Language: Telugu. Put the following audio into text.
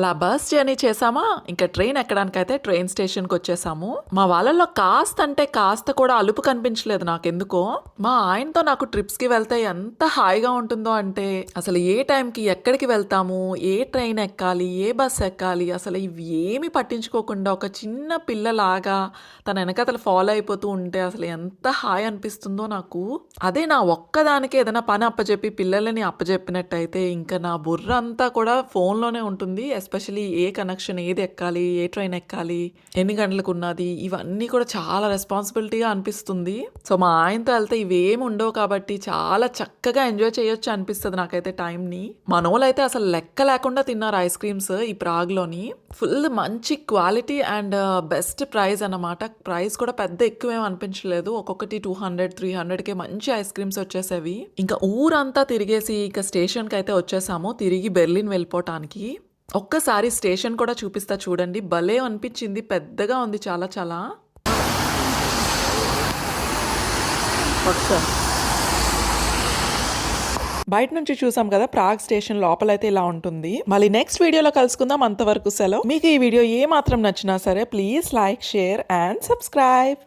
అలా బస్ జర్నీ చేసామా ఇంకా ట్రైన్ ఎక్కడానికైతే ట్రైన్ స్టేషన్కి వచ్చేసాము. మా వాళ్ళల్లో కాస్త అంటే కాస్త కూడా అలుపు కనిపించలేదు నాకెందుకో. మా ఆయనతో నాకు ట్రిప్స్కి వెళ్తే ఎంత హాయిగా ఉంటుందో అంటే అసలు ఏ టైంకి ఎక్కడికి వెళ్తాము? ఏ ట్రైన్ ఎక్కాలి? ఏ బస్ ఎక్కాలి? అసలు ఇవి ఏమి పట్టించుకోకుండా ఒక చిన్న పిల్లలాగా తన వెనకతలు ఫాలో అయిపోతూ ఉంటే అసలు ఎంత హాయ్ అనిపిస్తుందో నాకు. అదే నా ఒక్కదానికి ఏదైనా పని అప్పచెప్పి పిల్లలని అప్పచెప్పినట్టయితే ఇంకా నా బుర్ర అంతా కూడా ఫోన్లోనే ఉంటుంది. ఎస్పెషలీ ఏ కనెక్షన్ ఏది ఎక్కాలి ఏ ట్రైన్ ఎక్కాలి ఎన్ని గంటలకు ఉన్నది ఇవన్నీ కూడా చాలా రెస్పాన్సిబిలిటీగా అనిపిస్తుంది. సో మా ఆయనతో వెళ్తే ఇవేమి ఉండవు కాబట్టి చాలా చక్కగా ఎంజాయ్ చేయొచ్చు అనిపిస్తుంది నాకైతే టైంని. మనోళ్ళైతే అసలు లెక్క లేకుండా తిన్నారు ఐస్ క్రీమ్స్ ఈ ప్రాగ్లోని. ఫుల్ మంచి క్వాలిటీ అండ్ బెస్ట్ ప్రైస్ అన్నమాట. ప్రైస్ కూడా పెద్ద ఎక్కువేం అనిపించలేదు. ఒక్కొక్కటి టూ హండ్రెడ్ త్రీ హండ్రెడ్కే మంచి ఐస్ క్రీమ్స్ వచ్చేసేవి. ఇంకా ఊరంతా తిరిగేసి ఇక స్టేషన్కి అయితే వచ్చేసాము. తిరిగి బెర్లిన్ వెళ్ళిపోవటానికి ఒక్కసారి స్టేషన్ కూడా చూపిస్తా చూడండి. భలే అనిపించింది. పెద్దగా ఉంది చాలా చాలా. బయట నుంచి చూసాం కదా ప్రాగ్ స్టేషన్ లోపలైతే ఇలా ఉంటుంది. మళ్ళీ నెక్స్ట్ వీడియోలో కలుసుకుందాం. అంతవరకు సెలవు. మీకు ఈ వీడియో ఏ మాత్రం నచ్చినా సరే please like share and subscribe